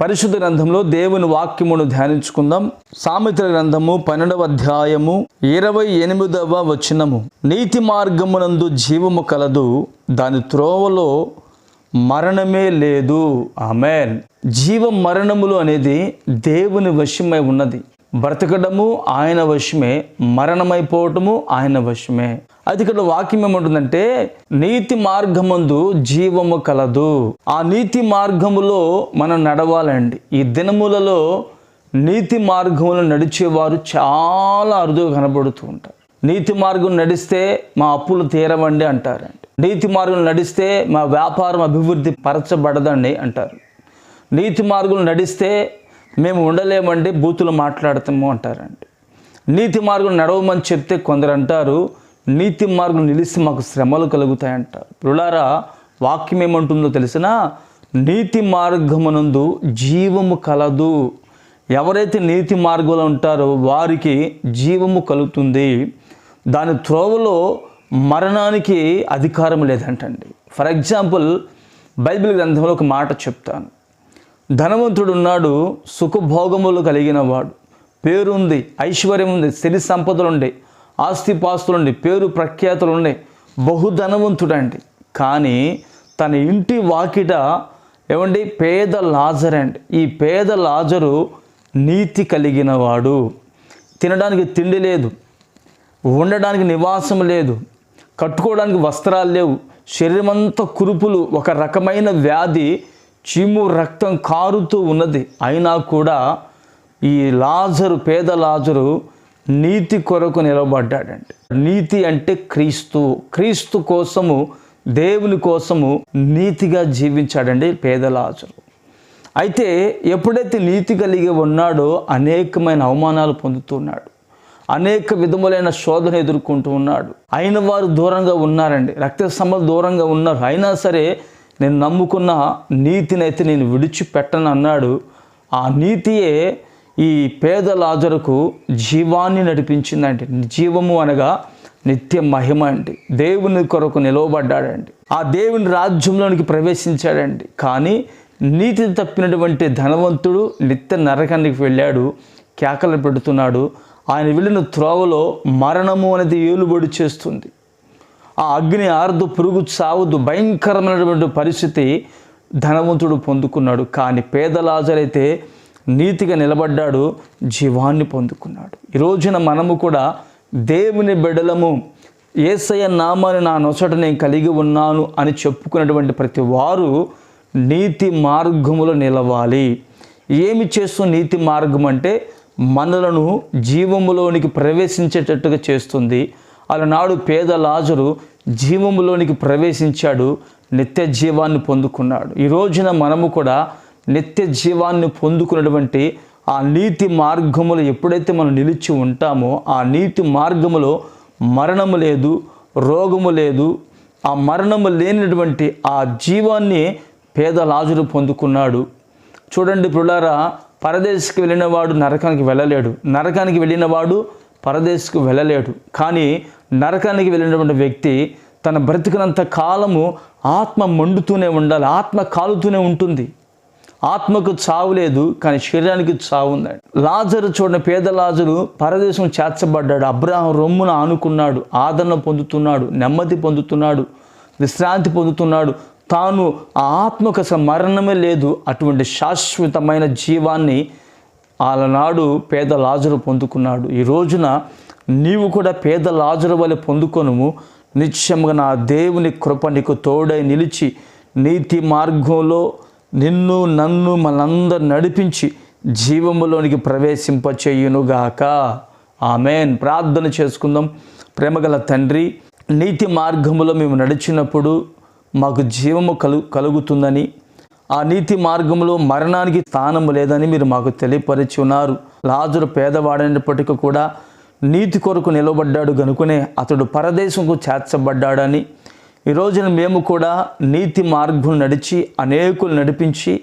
పరిశుద్ధ గ్రంథంలో దేవుని వాక్యమును ధ్యానించుకుందాం. సామెతల గ్రంథము పన్నెండవ అధ్యాయము ఇరవై ఎనిమిదవ వచనము. నీతి మార్గమునందు జీవము కలదు దాని త్రోవలో మరణమే లేదు. ఆమెన్. జీవ మరణములు అనేది దేవుని వశమై ఉన్నది. బ్రతకడము ఆయన వశమే మరణమైపోవటము ఆయన వశమే. అది ఇక్కడ వాక్యం ఏమంటుందంటే నీతి మార్గమందు జీవము కలదు. ఆ నీతి మార్గములో మనం నడవాలండి. ఈ దినములలో నీతి మార్గములు నడిచేవారు చాలా అరుదుగా కనబడుతూ ఉంటారు. నీతి మార్గం నడిస్తే మా అప్పులు తీరవండి అంటారండి. నీతి మార్గం నడిస్తే మా వ్యాపారం అభివృద్ధి పరచబడదండి అంటారు. నీతి మార్గం నడిస్తే మేము ఉండలేమండి బూతులు మాట్లాడతాము అంటారండి. నీతి మార్గం నడవమని చెప్తే కొందరు అంటారు నీతి మార్గం నిలిస్తే మాకు శ్రమలు కలుగుతాయంటారు రులారా వాక్యం ఏమంటుందో తెలిసిన నీతి మార్గమునందు జీవము కలదు. ఎవరైతే నీతి మార్గంలో ఉంటారో వారికి జీవము కలుగుతుంది. దాని త్రోవలో మరణానికి అధికారం లేదంటండి. ఫర్ ఎగ్జాంపుల్ బైబిల్ గ్రంథంలో ఒక మాట చెప్తాను. ధనవంతుడు ఉన్నాడు సుఖభోగములు కలిగిన వాడు పేరుంది ఐశ్వర్యం ఉంది సిరి సంపదలు ఉండే ఆస్తిపాస్తులు పేరు ప్రఖ్యాతులు ఉండే బహుధనవంతుడండి. కానీ తన ఇంటి వాకిట ఏమండి? పేద లాజర్ అండి. ఈ పేద లాజరు నీతి కలిగిన వాడు తినడానికి తిండి లేదు ఉండడానికి నివాసం లేదు కట్టుకోవడానికి వస్త్రాలు లేవు శరీరమంతా కురుపులు ఒక రకమైన వ్యాధి చీము రక్తం కారుతూ ఉన్నది. అయినా కూడా ఈ లాజరు పేద లాజరు నీతి కొరకు నిలబడ్డాడండి నీతి అంటే క్రీస్తు. క్రీస్తు కోసము దేవుని కోసము నీతిగా జీవించాడండి పేద లాజరు. అయితే ఎప్పుడైతే నీతి కలిగి ఉన్నాడో అనేకమైన అవమానాలు పొందుతున్నాడు అనేక విధములైన శోధన ఎదుర్కొంటూ ఉన్నాడు. అయిన వారు దూరంగా ఉన్నారండి. రక్త సంబంధ దూరంగా ఉన్నారు. అయినా సరే నేను నమ్ముకున్న నీతినైతే నేను విడిచిపెట్టను అన్నాడు. ఆ నీతియే ఈ పేద లాజరుకు జీవాన్ని నడిపించిందండి జీవము అనగా నిత్య మహిమ అండి. దేవుని కొరకు నిలవబడ్డాడండి. ఆ దేవుని రాజ్యంలోనికి ప్రవేశించాడండి. కానీ నీతి తప్పినటువంటి ధనవంతుడు నిత్య నరకానికి వెళ్ళాడు కేకలు పెడుతున్నాడు. ఆయన వెళ్ళిన త్రోవలో మరణము అనేది ఏలుబడి చేస్తుంది. ఆ అగ్ని ఆరదు పురుగు సావదు భయంకరమైనటువంటి పరిస్థితి ధనవంతుడు పొందుకున్నాడు. కానీ పేద లాజరైతే నీతిగా నిలబడ్డాడు జీవాన్ని పొందుకున్నాడు. ఈరోజున మనము కూడా దేవుని బిడలము ఏసయ నామాన్ని నా నొసట నేను కలిగి ఉన్నాను అని చెప్పుకున్నటువంటి ప్రతి వారు నీతి మార్గములో నిలవాలి. ఏమి చేస్తూ నీతి మార్గం అంటే మనలను జీవములోనికి ప్రవేశించేటట్టుగా చేస్తుంది. అలనాడు పేద లాజరు జీవములోనికి ప్రవేశించాడు నిత్య జీవాన్ని పొందుకున్నాడు. ఈ రోజున మనము కూడా నిత్య జీవాన్ని పొందుకున్నటువంటి ఆ నీతి మార్గములో ఎప్పుడైతే మనం నిలిచి ఉంటామో ఆ నీతి మార్గములో మరణము లేదు రోగము లేదు ఆ మరణము లేనటువంటి ఆ జీవాన్ని పేద లాజరు పొందుకున్నాడు. చూడండి పులారా పరదేశికి వెళ్ళినవాడు నరకానికి వెళ్ళలేడు. నరకానికి వెళ్ళినవాడు పరదేశకు వెళ్ళలేడు. కానీ నరకానికి వెళ్ళినటువంటి వ్యక్తి తన బ్రతికినంత కాలము ఆత్మ మండుతూనే ఉండాలి ఆత్మ కాలుతూనే ఉంటుంది. ఆత్మకు చావు లేదు కానీ శరీరానికి చావు ఉందండి. లాజరు చూడని పేద లాజరు పరదేశం చేర్చబడ్డాడు. అబ్రాహం రొమ్మున ఆనుకున్నాడు ఆదరణ పొందుతున్నాడు నెమ్మది పొందుతున్నాడు విశ్రాంతి పొందుతున్నాడు. తాను ఆ ఆత్మకు అసలు మరణమే లేదు. అటువంటి శాశ్వతమైన జీవాన్ని ఆలనాడు పేద లాజరు పొందుకున్నాడు. ఈ రోజున నీవు కూడా పేద లాజరు వలె పొందుకొనుము. నిత్యముగా నా దేవుని కృప నీకు తోడై నిలిచి నీతి మార్గంలో నిన్ను నన్ను మనందరు నడిపించి జీవములోనికి ప్రవేశింపచేయునుగాక. ఆమెన్. ప్రార్థన చేసుకుందాం. ప్రేమగల తండ్రి నీతి మార్గములో మేము నడిచినప్పుడు మాకు జీవము కలు కలుగుతుందని ఆ నీతి మార్గంలో మరణానికి స్థానం లేదని మీరు మాకు తెలియపరిచి ఉన్నారు. లాజరు పేదవాడైనప్పటికీ కూడా నీతి కొరకు నిలబడ్డాడు గనుకునే అతడు పరదేశంకు చేర్చబడ్డాడని. ఈ రోజున మేము కూడా నీతి మార్గం నడిచి అనేకులు నడిపించి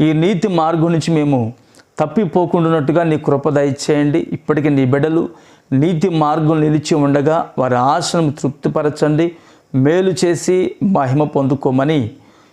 ఈ నీతి మార్గం నుంచి మేము తప్పిపోకుండా నీ కృప దయచేయండి. ఇప్పటికీ నీ బిడ్డలు నీతి మార్గం నిలిచి ఉండగా వారి ఆశను తృప్తిపరచండి. మేలు చేసి మహిమ పొందుకోమని